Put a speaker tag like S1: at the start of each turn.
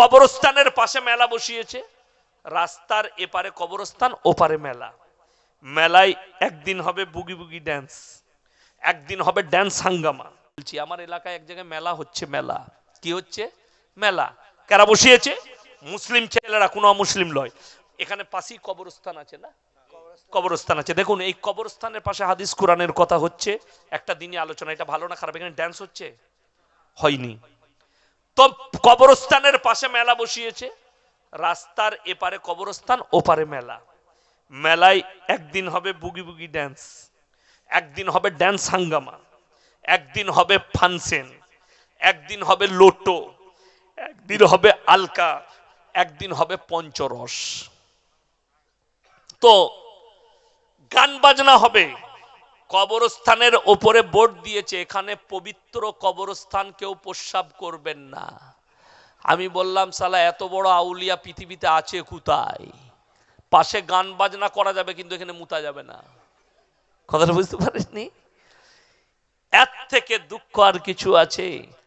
S1: কবরস্থানের পাশে মেলা বসিয়েছে। রাস্তার এপারে কবরস্থান, ওপারে মেলা। মেলায় একদিন হবে বুগি বুগি ড্যান্স একদিন হবে ড্যান্স হাঙ্গামা। বলছি, আমার এলাকায় এক জায়গায় মেলা হচ্ছে, মেলা। কি হচ্ছে? মেলা। কারা বসিয়েছে? মুসলিম ছেলেরা, কোনো অমুসলিম লয় এখানে পাশেই কবরস্থান আছে না? কবরস্থান আছে। দেখুন, এই কবরস্থানের পাশে হাদিস কোরআনের কথা হচ্ছে। একটা দিনই আলোচনা, এটা ভালো না খারাপ? এখানে ড্যান্স হচ্ছে? হয়নি। তো কবরস্থানের পাশে মেলা বসিয়েছে। রাস্তার এপারে কবরস্থান, ওপারে মেলা। মেলায় একদিন হবে বুগি বুগি ড্যান্স একদিন হবে ড্যান্স হাঙ্গামা, একদিন হবে ফানসেন, একদিন হবে লোটো, একদিন হবে আলকা, একদিন হবে পঞ্চরস। তো গান বাজনা হবে। কবরস্থানের ওপরে বোর্ড দিয়েছে, এখানে পবিত্র কবরস্থান কেউ প্রস্রাব করবেন না। আমি বললাম, সালা, এত বড় আউলিয়া পৃথিবীতে আছে কোথায়? পাশে গান বাজনা করা যাবে, কিন্তু এখানে মুতা যাবে না। কথাটা বুঝতে পারিসনি? এর থেকে দুঃখ আর কিছু আছে?